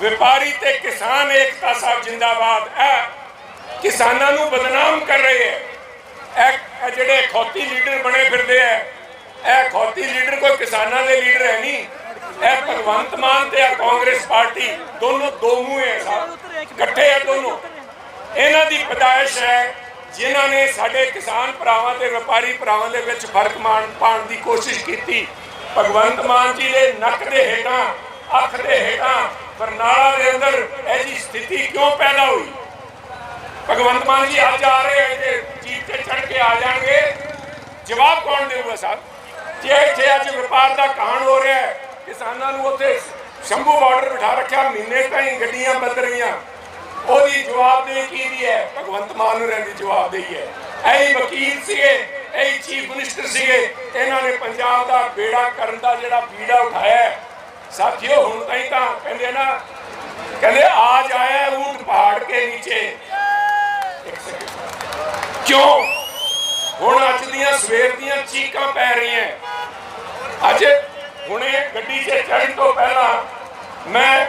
ਵਪਾਰੀ ਤੇ ਕਿਸਾਨ ਏਕਤਾ ਸਾਹਿਬ ਜਿੰਦਾਬਾਦ ਇਹ ਕਿਸਾਨਾਂ ਨੂੰ ਬਦਨਾਮ ਕਰ ਰਹੇ ਹੈ। ਇਹ ਜਿਹੜੇ ਖੌਤੀ ਲੀਡਰ ਬਣੇ ਫਿਰਦੇ ਹੈ, ਇਹ ਖੌਤੀ ਲੀਡਰ ਕੋਈ ਕਿਸਾਨਾਂ ਦੇ ਲੀਡਰ ਹੈ ਨਹੀਂ। ਇਹ ਭਗਵੰਤ ਮਾਨ ਤੇ ਇਹ ਕਾਂਗਰਸ ਪਾਰਟੀ, ਦੋਨੋਂ ਦੋ ਮੂੰਹ ਹੈ ਸਾਹਿਬ ਇਕੱਠੇ ਹੈ ਦੋਨੋਂ। ਇਹਨਾਂ ਦੀ ਪਦਾਇਸ਼ ਹੈ, ਜਿਨ੍ਹਾਂ ਨੇ ਸਾਡੇ ਕਿਸਾਨ ਭਰਾਵਾਂ ਤੇ ਵਪਾਰੀ ਭਰਾਵਾਂ ਦੇ ਵਿੱਚ ਫ਼ਰਕ ਮਾਨ ਪਾਉਣ ਦੀ ਕੋਸ਼ਿਸ਼ ਕੀਤੀ। ਭਗਵੰਤ ਮਾਨ ਜੀ ਦੇ ਨੱਕ ਦੇ ਹੇਠਾਂ, ਅੱਖ ਦੇ ਹੇਠਾਂ ਬਰਨਾਲਾ ਦੇ ਅੰਦਰ ਇਹ ਜੀ ਸਥਿਤੀ ਕਿਉਂ ਪੈਦਾ ਹੋਈ? ਭਗਵੰਤ ਮਾਨ ਜੀ ਅੱਜ ਆ ਰਹੇ ਹੈ ਤੇ ਜੀਪ ਤੇ ਚੜ ਕੇ ਆ ਜਾਣਗੇ। ਜਵਾਬ ਕੌਣ ਦੇਊਗਾ ਸਾਹਿਬ ਜੇ ਇੱਥੇ ਅੱਜ ਵਪਾਰ ਦਾ ਕਾਂਡ ਹੋ ਰਿਹਾ ਹੈ, ਕਿਸਾਨਾਂ ਨੂੰ ਉੱਥੇ ਸ਼ੰਭੂ ਬਾਰਡਰ ਬਿਠਾ ਰੱਖਿਆ, ਮਹੀਨੇ ਤਾਈਂ ਗੱਡੀਆਂ ਬੰਦ ਰਹੀਆਂ। ਉਹਦੀ ਜਵਾਬਦੇਹੀ ਕੀ ਦੀ ਹੈ? ਭਗਵੰਤ ਮਾਨ ਨੂੰ ਰਹਿੰਦੀ ਜਵਾਬਦੇਹੀ ਹੈ ਐਈ ਵਕੀਲ ਸੀਗੇ ਐਈ ਚੀਫ ਮਿਨਿਸਟਰ ਸੀਗੇ ਇਹਨਾਂ ਨੇ ਪੰਜਾਬ ਦਾ ਬੇੜਾ ਕਰਨ ਦਾ ਜਿਹੜਾ ਬੀੜਾ ਉਠਾਇਆ ਸਾਥੀਓ, ਹੁਣ ਤਾਈਂ ਤਾਂ ਕਹਿੰਦੇ ਨਾ, ਕਹਿੰਦੇ ਆਜ ਆਇਆ ਊਂਟ ਪਹਾੜ ਕੇ ਨੀਚੇ। ਕਿਉਂ? ਹੁਣ ਅੱਜ ਦੀਆਂ ਸਵੇਰ ਦੀਆਂ ਚੀਕਾਂ ਪੈ ਰਹੀਆਂ। ਅੱਜ ਹੁਣੇ ਗੱਡੀ 'ਚ ਚੜ੍ਹਨ ਤੋਂ ਪਹਿਲਾਂ ਮੈਂ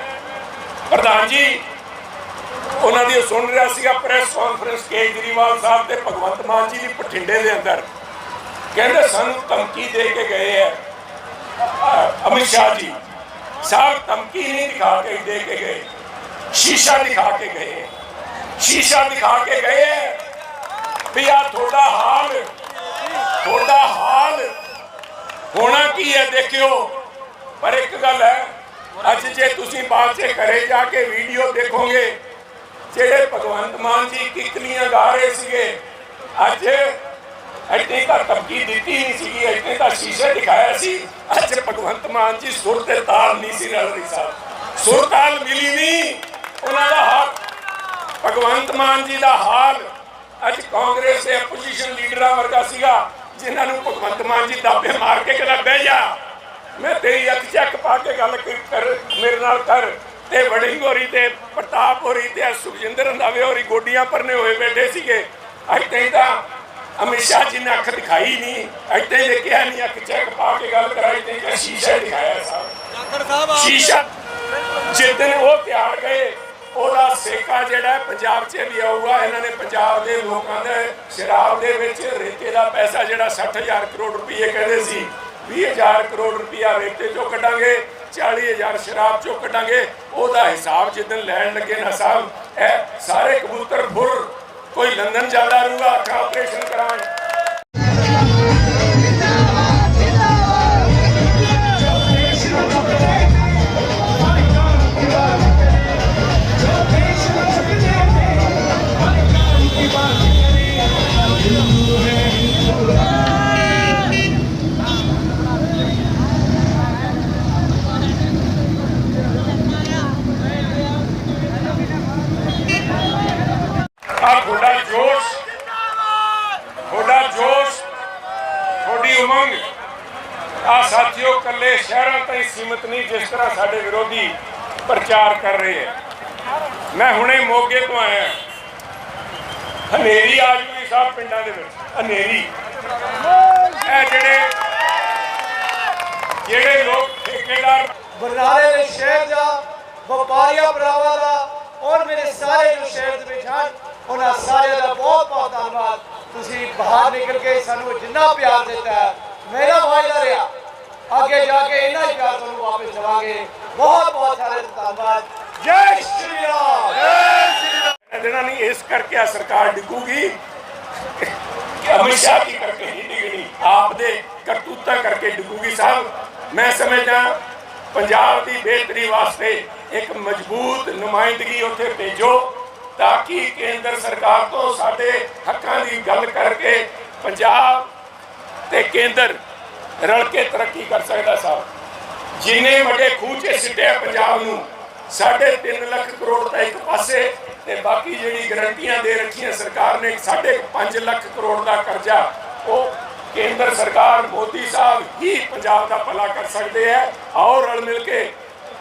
ਪ੍ਰਧਾਨ ਜੀ, ਉਹਨਾਂ ਦੀ ਸੁਣ ਰਿਹਾ ਸੀਗਾ ਪ੍ਰੈਸ ਕਾਨਫਰੰਸ ਕੇਜਰੀਵਾਲ ਸਾਹਿਬ ਤੇ ਭਗਵੰਤ ਮਾਨ ਜੀ ਦੀ ਬਠਿੰਡੇ ਦੇ ਅੰਦਰ। ਕਹਿੰਦੇ ਸਾਨੂੰ ਧਮਕੀ ਦੇ ਕੇ ਗਏ ਹੈ ਅਮਿਤ ਸ਼ਾਹ ਜੀ। ਸਾਹਿਬ ਧਮਕੀ ਨਹੀਂ ਦਿਖਾ ਕੇ ਦੇ ਕੇ ਗਏ। ਸ਼ੀਸ਼ਾ ਦਿਖਾ ਕੇ ਗਏ। ਸ਼ੀਸ਼ਾ ਦਿਖਾ ਕੇ ਗਏ ਵੀ ਆ ਤੁਹਾਡਾ ਹਾਲ ਤੁਹਾਡਾ ਹਾਲ ਹੋਣਾ ਕੀ ਹੈ ਦੇਖਿਓ। ਪਰ ਇੱਕ ਗੱਲ ਹੈ, ਅੱਜ ਜੇ ਤੁਸੀਂ ਬਾਅਦ 'ਚ ਘਰੇ ਜਾ ਕੇ ਵੀਡੀਓ ਦੇਖੋਗੇ, ਜਿਹੜੇ ਭਗਵੰਤ ਮਾਨ ਜੀ ਕਿਕਲੀਆਂ ਗਾ ਰਹੇ ਸੀਗੇ, ਅੱਜ ਐਡੀ ਤਾਂ ਧਮਕੀ ਦਿੱਤੀ ਨਹੀਂ ਸੀਗੀ ਐਡੀ ਤਾਂ ਸ਼ੀਸ਼ੇ ਦਿਖਾਇਆ ਸੀ। ਅੱਜ ਭਗਵੰਤ ਮਾਨ ਜੀ ਸੁਰ ਤੇ ਤਾਲ ਨਹੀਂ ਸੀ ਰਲ ਰਹੀ ਸਾਹਿਬ। ਸੁਰ ਤਾਲ ਮਿਲੀ ਨਹੀਂ, ਉਹਨਾਂ ਦਾ ਹੱਕ ਭਗਵੰਤ ਮਾਨ ਜੀ ਦਾ ਹਾਲ ਅੱਜ ਕਾਂਗਰਸ ਦੇ ਆਪੋਜੀਸ਼ਨ ਲੀਡਰਾਂ ਵਰਗਾ ਸੀਗਾ, ਜਿਨ੍ਹਾਂ ਨੂੰ ਭਗਵੰਤ ਮਾਨ ਜੀ ਦਾਬੇ ਮਾਰ ਕੇ ਕਹਿੰਦਾ, ਬਹਿ ਜਾ। ਮੈਂ ਤੇਰੀ ਅੱਖ ਚੱਕ ਪਾ ਕੇ ਗੱਲ ਕਰ ਮੇਰੇ ਨਾਲ ਕਰ। ਤੇ ਵੜਿੰਗ ਹੋਰੀ ਤੇ ਪ੍ਰਤਾਪ ਹੋਰੀ ਤੇ ਸੁਖਜਿੰਦਰ ਰੰਧਾਵੇ ਹੋਰੀ ਗੋਡੀਆਂ ਪਰਨੇ ਹੋਏ ਬੈਠੇ ਸੀਗੇ। ਅੱਜ ਕਹਿੰਦਾ ਅਮਿਤ ਸ਼ਾਹ ਜੀ ਨੇ ਅੱਖ ਦਿਖਾਈ ਨਹੀਂ ਤੇ ਜੇ ਕਿਹਾ ਨਹੀਂ ਅੱਖ ਚੱਕ ਪਾ ਕੇ ਗੱਲ ਕਰਾਈ ਤੇ ਸ਼ੀਸ਼ਾ ਦਿਖਾਇਆ ਸਾਹਿਬ ਸ਼ੀਸ਼ਾ ਜਿੱਦਨ ਉਹ ਤਿਆਰ ਗਏ ਉਹਦਾ ਸੇਕਾ ਜਿਹੜਾ ਹੈ ਪੰਜਾਬ 'ਚ ਵੀ ਆਊਗਾ। ਇਹਨਾਂ ਨੇ ਪੰਜਾਬ ਦੇ ਲੋਕਾਂ ਦੇ ਸ਼ਰਾਬ ਦੇ ਵਿੱਚ ਰੇਤੇ ਦਾ ਪੈਸਾ ਜਿਹੜਾ 60000 ਕਰੋੜ ਰੁਪਏ ਕਹਿੰਦੇ ਸੀ 20000 ਕਰੋੜ ਰੁਪਇਆ ਰੇਤੇ 'ਚੋਂ ਕੱਢਾਂਗੇ 40000 ਸ਼ਰਾਬ 'ਚੋਂ ਕੱਢਾਂਗੇ। ਉਹਦਾ ਹਿਸਾਬ ਜਿੱਦਨ ਲੈਣ ਲੱਗੇ ਨਾ ਸਾਹਿਬ ਇਹ ਸਾਰੇ ਕਬੂਤਰ ਫੁਰ ਕੋਈ ਲੰਡਨ ਜਾਂਦਾ ਰਹੂਗਾ ਅੱਖਾਂ ਆਪਰੇਸ਼ਨ ਆ ਸਾਥੀਓ ਕੱਲੇ ਸ਼ਹਿਰਾਂ ਤਾਈਂ ਸੀਮਤ ਨਹੀਂ ਜਿਸ ਤਰ੍ਹਾਂ ਸਾਡੇ ਵਿਰੋਧੀ ਪ੍ਰਚਾਰ ਕਰ ਰਹੇ ਹੈ ਮੈਂ ਹੁਣੇ ਮੋਗੇ ਤੋਂ ਆਇਆ ਹਨੇਰੀ ਆ ਜੂਗੀ ਸਾਹਿਬ ਪਿੰਡਾਂ ਦੇ ਵਿੱਚ ਹਨੇਰੀ। ਇਹ ਜਿਹੜੇ ਜਿਹੜੇ ਲੋਕ ਠੇਕੇਦਾਰ ਬਰਨਾਲੇ ਦੇ ਸ਼ਹਿਰ ਦਾ ਵਪਾਰੀਆਂ ਭਰਾਵਾਂ ਦਾ ਔਰ ਮੇਰੇ ਸਾਰੇ ਜੋ ਸ਼ਹਿਰ ਦੇ ਵਿੱਚ ਹਨ ਉਹਨਾਂ ਸਾਰਿਆਂ ਦਾ ਬਹੁਤ ਬਹੁਤ ਧੰਨਵਾਦ। ਤੁਸੀਂ ਬਾਹਰ ਨਿਕਲ ਕੇ ਸਾਨੂੰ ਜਿੰਨਾ ਪਿਆਰ ਦਿੱਤਾ ਹੈ, ਮੇਰਾ ਵਾਅਦਾ ਰਿਹਾ। ਅੱਗੇ ਜਾ ਕੇ ਇੰਨਾ ਹੀ ਪਿਆਰ ਤੁਹਾਨੂੰ ਵਾਪਸ ਦੇਵਾਂਗੇ। ਬਹੁਤ ਬਹੁਤ ਸਾਰੇ ਧੰਨਵਾਦ। ਜੈ ਸ਼੍ਰੀ ਰਾਮ। ਜੈ ਸ਼੍ਰੀ ਰਾਮ। ਦੇਣਾ ਨਹੀਂ, ਇਸ ਕਰਕੇ ਆ ਸਰਕਾਰ ਡਿੱਗੂਗੀ। ਕਿ ਅਮਿਤ ਸ਼ਾਹ ਦੀ ਕਰਕੇ ਨਹੀਂ ਡਿੱਗਣੀ। ਆਪ ਦੇ ਕਰਤੂਤਾਂ ਕਰਕੇ ਡਿੱਗੂਗੀ ਸਾਹਿਬ। ਮੈਂ ਸਮਝਦਾ, ਪੰਜਾਬ ਦੀ ਬਿਹਤਰੀ ਵਾਸਤੇ ਇੱਕ ਮਜ਼ਬੂਤ ਨੁਮਾਇੰਦਗੀ ਉੱਥੇ ਭੇਜੋ, ਤਾਂ ਕਿ ਕੇਂਦਰ ਸਰਕਾਰ ਤੋਂ ਸਾਡੇ ਹੱਕਾਂ ਦੀ ਗੱਲ ਕਰਕੇ ਪੰਜਾਬ ਤੇ ਕੇਂਦਰ ਰਲ ਕੇ ਤਰੱਕੀ ਕਰ ਸਕਦਾ ਸਾਹਿਬ ਜਿੰਨੇ ਵੱਡੇ ਖੂਹ ਸਿੱਟਿਆ ਪੰਜਾਬ ਨੂੰ ਸਾਢੇ 3 ਲੱਖ ਕਰੋੜ ਦਾ ਇੱਕ ਪਾਸੇ ਤੇ ਬਾਕੀ ਜਿਹੜੀ ਗਰੰਟੀਆਂ ਦੇ ਰੱਖੀਆਂ ਸਰਕਾਰ ਨੇ ਸਾਢੇ 5 ਲੱਖ ਕਰੋੜ ਦਾ ਕਰਜ਼ਾ, ਉਹ ਕੇਂਦਰ ਸਰਕਾਰ, ਮੋਦੀ ਸਾਹਿਬ ਹੀ ਪੰਜਾਬ ਦਾ ਭਲਾ ਕਰ ਸਕਦੇ ਹੈ ਆਓ ਰਲ ਮਿਲ ਕੇ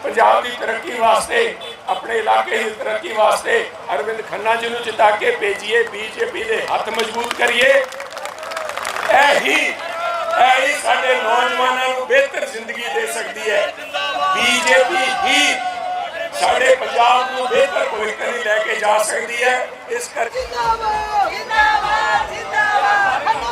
ਪੰਜਾਬ ਦੀ ਤਰੱਕੀ ਵਾਸਤੇ, ਆਪਣੇ ਇਲਾਕੇ ਦੀ ਤਰੱਕੀ ਵਾਸਤੇ ਅਰਵਿੰਦ ਖੰਨਾ ਜੀ ਨੂੰ ਜਿਤਾ ਕੇ ਭੇਜੀਏ, ਬੀਜੇਪੀ ਦੇ ਹੱਥ ਮਜ਼ਬੂਤ ਕਰੀਏ। ਇਹ ਹੀ ਇਹ ਹੀ ਸਾਡੇ ਨੌਜਵਾਨਾਂ ਨੂੰ ਬਿਹਤਰ ਜ਼ਿੰਦਗੀ ਦੇ ਸਕਦੀ ਹੈ। ਬੀਜੇਪੀ ਹੀ ਸਾਡੇ ਪੰਜਾਬ ਨੂੰ ਬਿਹਤਰ ਭਵਿੱਖ ਨਹੀਂ ਲੈ ਕੇ ਜਾ ਸਕਦੀ ਹੈ। ਇਸ ਕਰਕੇ ਜਿੰਦਾਬਾਦ ਜਿੰਦਾਬਾਦ ਜਿੰਦਾਬਾਦ।